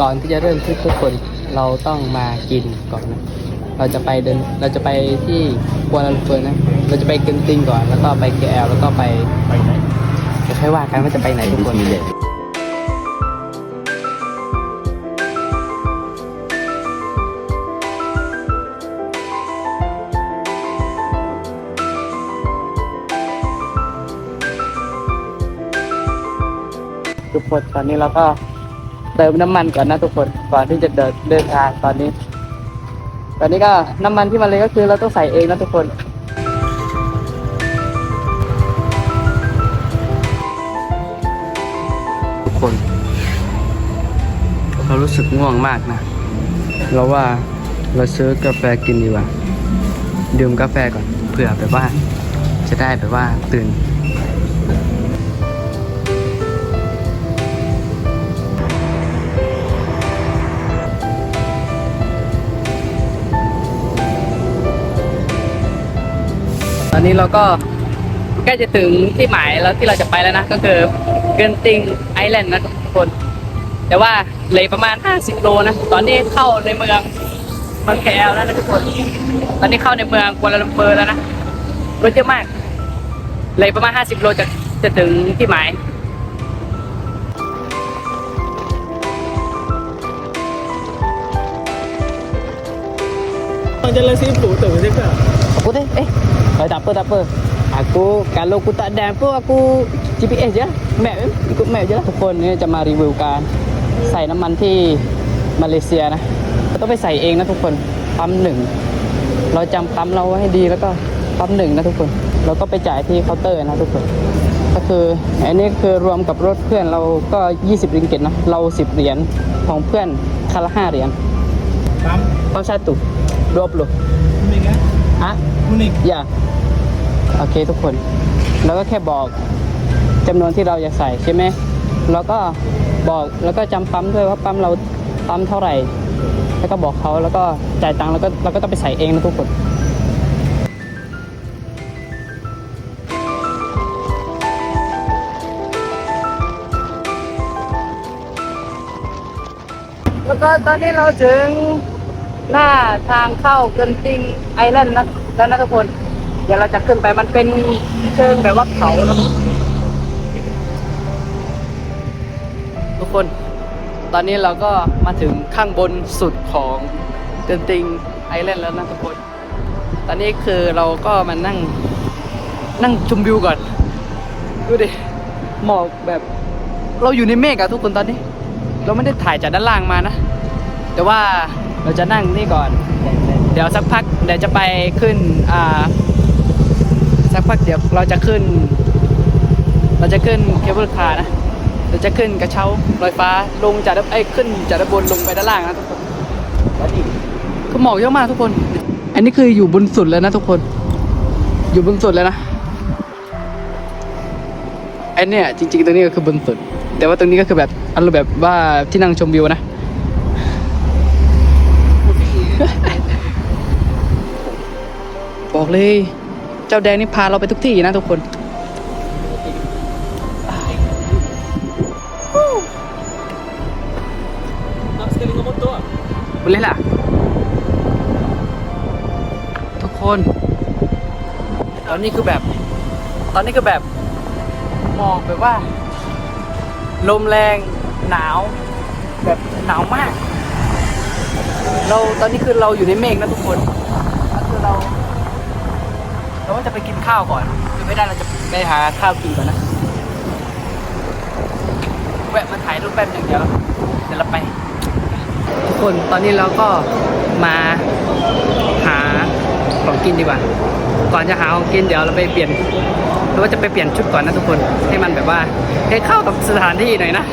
ก่อนที่จะเริ่มทริปทุกคนเราต้องมากินก่อนนะเราจะไปเดินเราจะไปที่กัวลาลัมเปอร์นะ เราจะไปเกนติงก่อนแล้วก็ไปเคแอลแล้วก็ไปไปไหนจะค่อยว่ากันว่าจะไปไหนทุกคนทุกคนตอนนี้เราก็ เติมน้ำมันก่อนนะทุกคนก่อนที่จะเดินเดินทางตอนนี้ ตอนนี้ก็น้ำมันที่มาเลยก็คือเราต้องใส่เองนะทุกคนทุกคนเรารู้สึกง่วงมากนะ เราว่าเราซื้อกาแฟกินดีกว่า ดื่มกาแฟก่อนเผื่อแบบว่า จะได้แบบว่าตื่น อนนี้เราก็ใกล้จะถึงที่หมายแล้วที่เราจะไปแล้วนะ ก็คือเกนติงไอแลนด์นะทุกคน แต่ว่าเลยประมาณ 50 โลนะ ตอนนี้เข้าในเมืองเมืองแคลแล้วนะทุกคน ตอนนี้เข้าในเมืองกัวลาลัมเปอร์แล้วนะรถเยอะมาก เลยประมาณ 50 โลจะจะถึงที่หมาย Jalan sibuk tu cakap. Aku teh, eh, oh, tak apa tak apa. Aku kalau aku tak ada apa aku GPS je, map je, ikut map je lah. ทุกคนนี่จะมารีวิวการใส่น้ำมันที่มาเลเซียนะเราต้องไปใส่เองนะทุกคนปั๊มหนึ่งเราจำปั๊มเราไว้ให้ดีแล้วก็ปั๊มหนึ่งนะทุกคน เราก็ไปจ่ายที่เคาน์เตอร์นะทุกคน ก็คืออันนี้คือรวมกับรถเพื่อนเราก็ 20ริงกิตนะเรา 10 เหรียญของเพื่อนคันละ5เหรียญ Pam, ปั๊มชาตุ20 kuning kan? ฮะ Kuning. อย่าโอเคทุกคน แล้วก็แค่บอกจำนวนที่เราจะใส่ใช่ไหม แล้วก็บอกแล้วก็จำปั๊มด้วยว่าปั๊มเราปั๊มเท่าไหร่ แล้วก็บอกเขาแล้วก็จ่ายตังค์แล้วก็เราก็ต้องไปใส่เองนะทุกคน แล้วก็ตอนนี้เราถึงหน้าทางเข้าเกินติงไอแลนด์นะ แล้วนะทุกคน เดี๋ยวเราจะขึ้นไปมันเป็นเชิงแบบว่าเขาทุกคน ตอนนี้เราก็มาถึงข้างบนสุดของเกินติงไอแลนด์แล้วนะทุกคน ตอนนี้คือเราก็มานั่งนั่งชมวิวก่อน ดูดิ หมอกแบบ เราอยู่ในเมฆอะทุกคนตอนนี้ เราไม่ได้ถ่ายจากด้านล่างมานะ แต่ว่าเราจะนั่งนี่ก่อน เดี๋ยวสักพักเดี๋ยวจะไปขึ้นอ่าสักพักเดี๋ยวเราจะขึ้น เราจะขึ้นเคเบิลคาร์นะเราจะขึ้นกระเช้าลอยฟ้าลงจากไอ้ขึ้นจากด้านบนลงไปด้านล่างนะทุกคนแล้วนี่คือหมอกเยอะมากทุกคน อันนี้คืออยู่บนสุดแล้วนะทุกคน อยู่บนสุดแล้วนะไอ้เนี่ยจริงๆตรงนี้ก็คือบนสุด แต่ว่าตรงนี้ก็คือแบบอารมณ์แบบว่าที่นั่งชมวิวนะ บอกเลย เจ้าแดงนี่พาเราไปทุกที่นะทุกคน Nak sekali dengan motor ah. boleh lah ทุกคน ตอนนี้คือแบบ ตอนนี้คือแบบหมอกแบบว่า ลมแรงหนาว แบบหนาวมาก เราตอนนี้คือเราอยู่ในเมฆนะทุกคนก็คือเรา เราว่าจะไปกินข้าวก่อนคือไม่ได้เราจะไปหาข้าวกินก่อนนะแวะมาถ่ายรูปแป๊บหนึ่งเดี๋ยวเดี๋ยวเราไปทุกคนตอนนี้เราก็มาหาของกินดีกว่า ก่อนจะหาของกินเดี๋ยวเราไปเปลี่ยนหรือว่าจะไปเปลี่ยนชุดก่อนนะทุกคน ให้มันแบบว่าให้เข้ากับสถานที่หน่อยนะ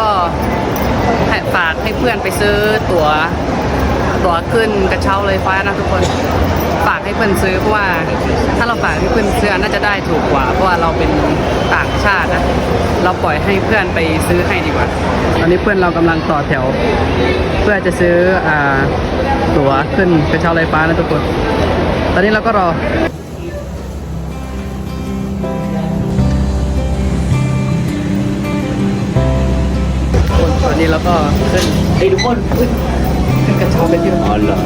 ก็ฝากให้เพื่อนไปซื้อตั๋วตั๋วขึ้นกระเช้าเลยฟ้านะทุกคนฝากให้เพื่อนซื้อเพราะว่าถ้าเราฝากให้เพื่อนซื้อน่าจะได้ถูกกว่า เพราะว่าเราเป็นต่างชาตินะเราปล่อยให้เพื่อนไปซื้อให้ดีกว่า ตอนนี้เพื่อนเรากำลังต่อแถว เพื่อจะซื้ออ่าตั๋วขึ้นกระเช้าลอยฟ้านะทุกคน ตอนนี้เราก็รอ อนนี้เราก็ขึ้นไอ้ยทุกคนขึ้นขึ้นกระเช้าเป็นที่อ๋อเหรอ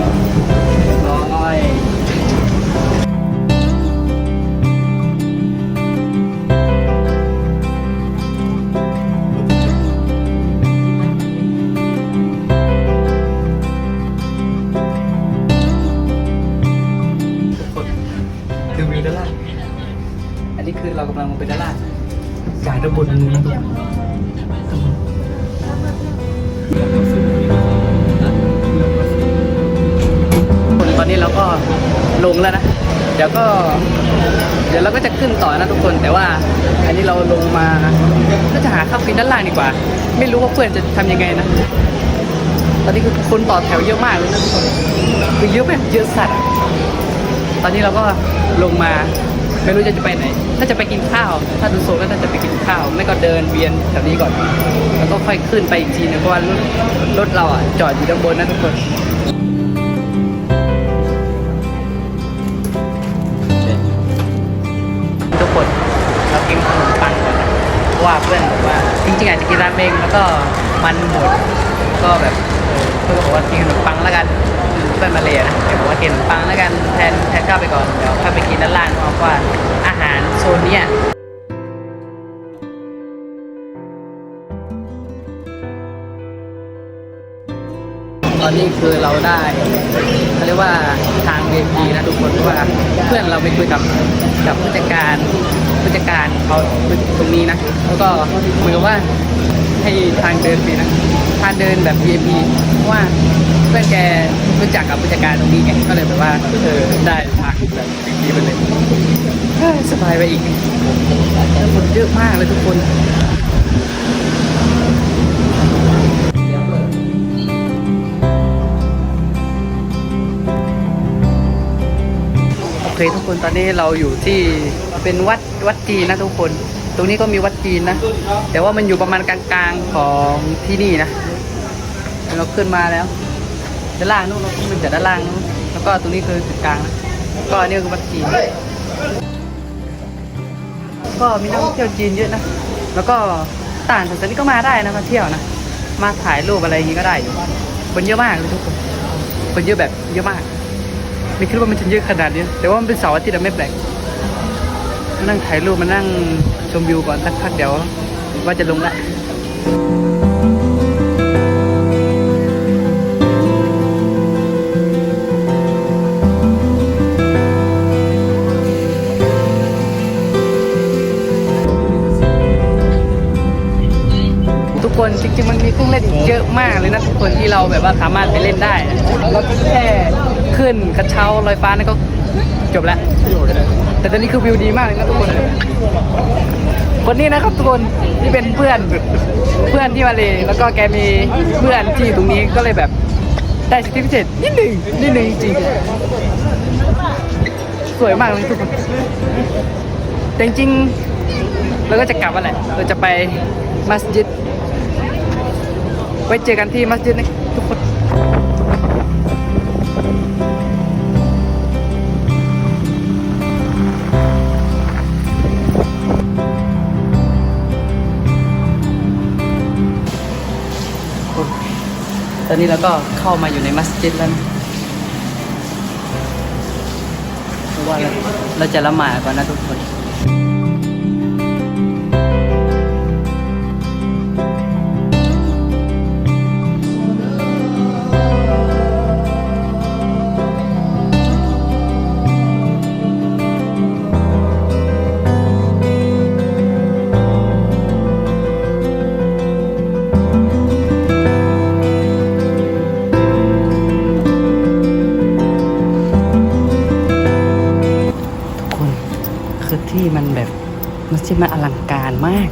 ดี๋ยวก็ เดี๋ยวเราก็จะขึ้นต่อนะทุกคน แต่ว่า อันนี้เราลงมาก็จะหาข้าวกินด้านล่างดีกว่า ไม่รู้ว่าเพื่อนจะทำยังไงนะ ตอนนี้คือคนต่อแถวเยอะมากเลยนะทุกคนคือเยอะแบบเยอะสัตว์ตอนนี้เราก็ลงมาไม่รู้จะจะไปไหน ถ้าจะไปกินข้าว ถ้าดูโซนก็น่าจะไปกินข้าว ไม่ก็เดินเวียนแถวนี้ก่อน แล้วก็ค่อยขึ้นไปอีกทีนึงเพราะว่ารถรถเราอะจอดอยู่ด้านบนนะทุกคน ว่าเพื่อนบอกว่าจริงๆอาจจะกินราเมงแล้วก็มันหมดก็แบบเพื่อนบอกว่ากินขนมปังแล้วกันเพื่อนมาเลยนะเดี๋ยวบอกว่ากินขนมปังแล้วกันแทนแทนข้าวไปก่อนเดี๋ยวข้าไปกินด้านล่างเพราะว่าอาหารโซนเนี้ยตอนนี้คือเราได้เขาเรียกว่าทางเวทีนะทุกคนเพราะว่าเพื่อนเราไปคุยกับกับผู้จัดการ ผู้จัดการเขาตรงนี้นะ แล้วก็เหมือนกับว่าให้ทางเดินฟรีนะ ทางเดินแบบ VIP เพราะว่าเพื่อนแกรู้จักกับผู้จัดการตรงนี้ไงก็เลยแบบว่าเออได้ทางแบบฟรีๆไปเลยสบายไปอีกคนเยอะมากเลยทุกคน เคทุกคนตอนนี้เราอยู่ที่เป็นวัดวัดจีนนะทุกคน ตรงนี้ก็มีวัดจีนนะ แต่ว่ามันอยู่ประมาณกลางๆของที่นี่นะเราขึ้นมาแล้วด้านล่างนู้นเราขึ้นจากด้านล่างนู้นแล้วก็ตรงนี้คือจุดกลางนะก็อันนี่คือวัดจีนก็มีนักท่องเที่ยวจีนเยอะนะ แล้วก็ต่างศาสนาก็มาได้นะมาเที่ยวนะ มาถ่ายรูปอะไรอย่างงี้ก็ได้อยู่คนเยอะมากเลยทุกคน คนเยอะแบบเยอะมาก ไม่คิดว่ามันจะเยอะขนาดนี้ แต่ว่ามันเป็นเสาร์อาทิตย์อะไม่แปลกมานั่งถ่ายรูปมานั่งชมวิวก่อนสักพักเดี๋ยว ว่าจะลงละทุกคนจริงๆมันมีเครื่องเล่นเยอะมากเลยนะทุกคนที่เราแบบว่าสามารถไปเล่นได้นะแล้วก็แค่ ขึ้นกระเช้าลอยฟ้านั่นก็จบแล้ว แต่ตอนนี้คือวิวดีมากเลยนะทุกคน คนนี้นะครับทุกคนที่เป็นเพื่อนเพื่อนที่มาเลยแล้วก็แกมีเพื่อนที่อยู่ตรงนี้ก็เลยแบบได้สิทธิพิเศษนิดหนึ่งนิดหนึ่งจริงสวยมากเลยทุกคนแต่จริงเราก็จะกลับมาแหละเราจะไปมัสยิดไว้เจอกันที่มัสยิดนะทุกคน ตอนนี้เราก็เข้ามาอยู่ในมัสยิดแล้วนะเพราะว่าเราเราจะละหมาดก่อนนะทุกคน มัสยิดมันอลังการมาก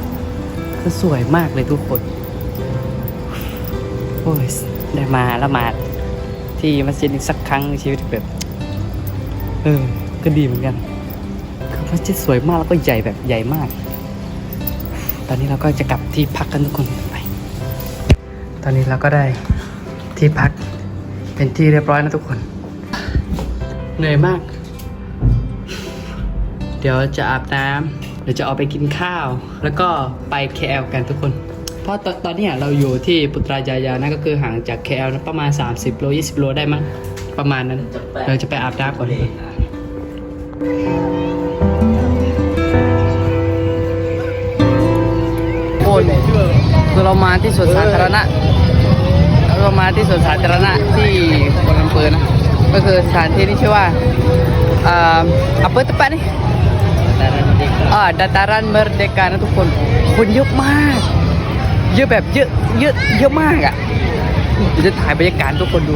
คือสวยมากเลยทุกคน โอ้ย ได้มาละหมาดที่มัสยิดอีกสักครั้งในชีวิตแบบเออ ก็ดีเหมือนกัน คือมัสยิดสวยมากแล้วก็ใหญ่แบบใหญ่มาก ตอนนี้เราก็จะกลับที่พักกันทุกคนไป ตอนนี้เราก็ได้ที่พักเป็นที่เรียบร้อยนะทุกคน เหนื่อยมาก เดี๋ยวจะอาบน้ำ ดี๋ยวจะออกไปกินข้าว แล้วก็ไป KL กันทุกคน เพราะตอนตอนนี้เราอยู่ที่ปุตรายายานะก็คือห่างจาก KL นะประมาณ 30 โล 20 โลได้มั้งประมาณนั้น เราจะไปอาบน้ำก่อนโอนคือเรามาที่สวนสาธารณะแล้วก็มาที่สวนสาธารณะที่กัวลาลัมเปอนะก็คือสถานที่ที่ชื่อว่าอ่า apa tempat ni อ่าดาตารันเมรเดกานะทุกคน คนเยอะมาก เยอะแบบเยอะเยอะเยอะมากอะเดี๋ยวจะถ่ายบรรยากาศทุกคนดู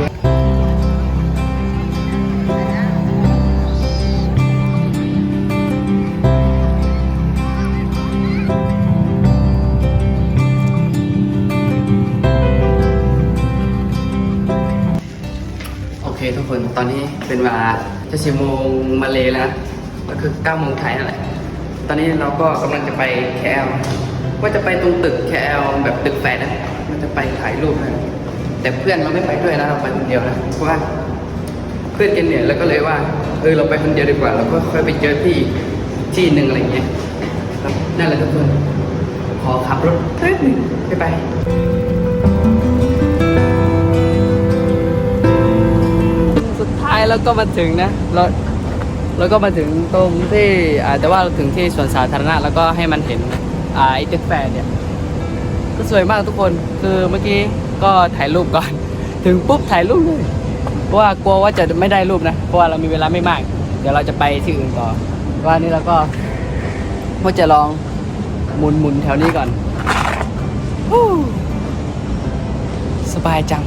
โอเคทุกคนตอนนี้เป็นเวลาจะสิบโมงมาเลยแล้ว คือเก้าโมงไทยนั่นแหละ ตอนนี้เราก็กำลังจะไปแคลว่าจะไปตรงตึกแคลแบบตึกแฝดนะมันจะไปถ่ายรูปนะแต่เพื่อนเราไม่ไปด้วยนะเราไปคนเดียวนะเพราะว่าเพื่อนกันเนี่ยแล้วก็เลยว่าเออเราไปคนเดียวดีกว่าเราก็ค่อยไปเจอที่ที่หนึ่งอะไรอย่างเงี้ยนั่นแหละทุกคนขอขับรถแป๊บหนึงไปไปสุดท้ายแล้วก็มาถึงนะเรา แล้วก็มาถึงตรงที่อาแต่ว่าเราถึงที่สวนสาธารณะแล้วก็ให้มันเห็นไอ้ตึกแฟร์เนี่ยก็สวยมากทุกคนคือเมื่อกี้ก็ถ่ายรูปก่อน ถึงปุ๊บถ่ายรูปเลยเพราะว่ากลัวว่าจะไม่ได้รูปนะเพราะว่าเรามีเวลาไม่มาก เดี๋ยวเราจะไปที่อื่นต่อว่านี่เราก็ว่าจะลองหมุนหมุนแถวนี้ก่อนสบายจัง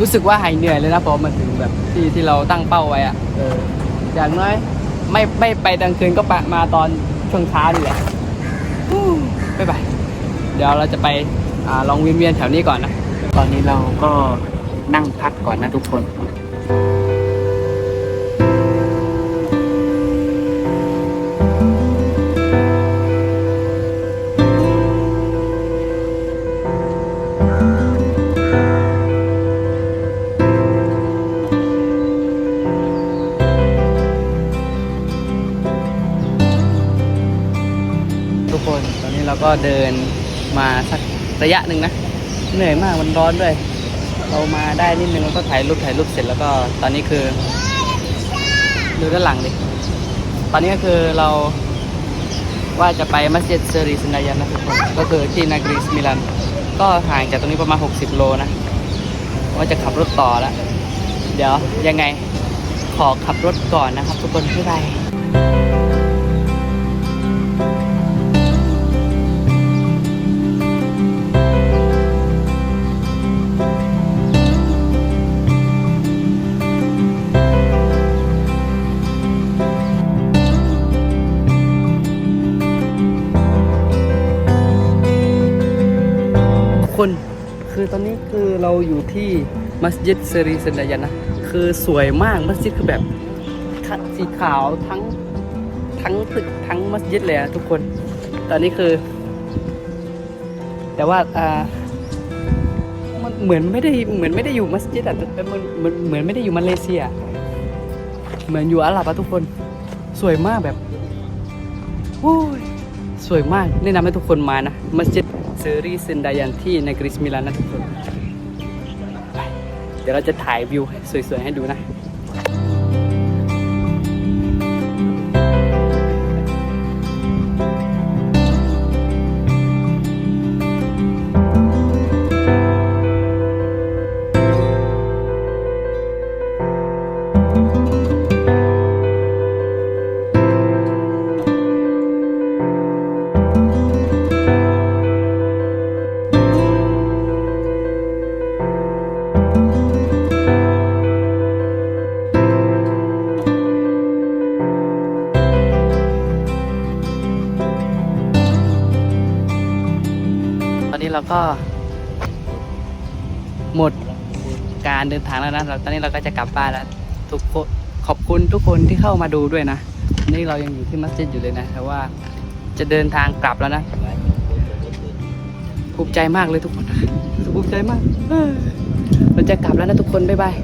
รู้สึกว่าหายเหนื่อยเลยนะพอมาถึงแบบที่ที่เราตั้งเป้าไว้อะเออ อย่างน้อย ไม่ไม่ไปกลางคืนก็ปมาตอนช่วงเช้านี่แหละฮู้บ๊ายบายเดี๋ยวเราจะไปอลองเวียนแถวนี้ก่อนนะ ตอนนี้เราก็นั่งพักก่อนนะทุกคน ก็เดินมาสักระยะหนึ่งนะ เหนื่อยมากมันร้อนด้วย เรามาได้นิดนึงแล้วก็ถ่ายรูปถ่ายรูปเสร็จแล้วก็ตอนนี้คือ ดูด้านหลังดิตอนนี้ก็คือเราว่าจะไปมัสยิดเซรีสินดายันนะทุกคนก็คือที่นากริสมิลัน ก็ห่างจากตรงนี้ประมาณ 60 โลนะ ว่าจะขับรถต่อแล้ว เดี๋ยวยังไงขอขับรถก่อนนะครับทุกคนบ๊ายบาย คือตอนนี้คือเราอยู่ที่มัสยิดเซรีเซนดายันนะ คือสวยมากมัสยิดคือแบบสีขาวทั้งทั้งตึกทั้งมัสยิดเลยนะทุกคน ตอนนี้คือ แต่ว่าอ่ามันเหมือนไม่ได้เหมือนไม่ได้อยู่มัสยิดอะแต่มันเหมือนเหมือนไม่ได้อยู่มาเลเซีย เหมือนอยู่อาหรับอะทุกคน สวยมากแบบโอ้ยสวยมากแนะนำให้ทุกคนมานะมัสยิด เซรีเซนดายันที่ในกริสมิลานนะทุกคน เดี๋ยวเราจะถ่ายวิวสวยๆให้ดูนะ ทางแล้วนะเราตอนนี้เราก็จะกลับบ้านแล้วทุกคนขอบคุณทุกคนที่เข้ามาดูด้วยนะนี่เรายังอยู่ที่มัสยิดอยู่เลยนะแต่ว่าจะเดินทางกลับแล้วนะภูมิใจมากเลยทุกคนภูมิใจมากเออเราจะกลับแล้วนะทุกคนบ๊ายบาย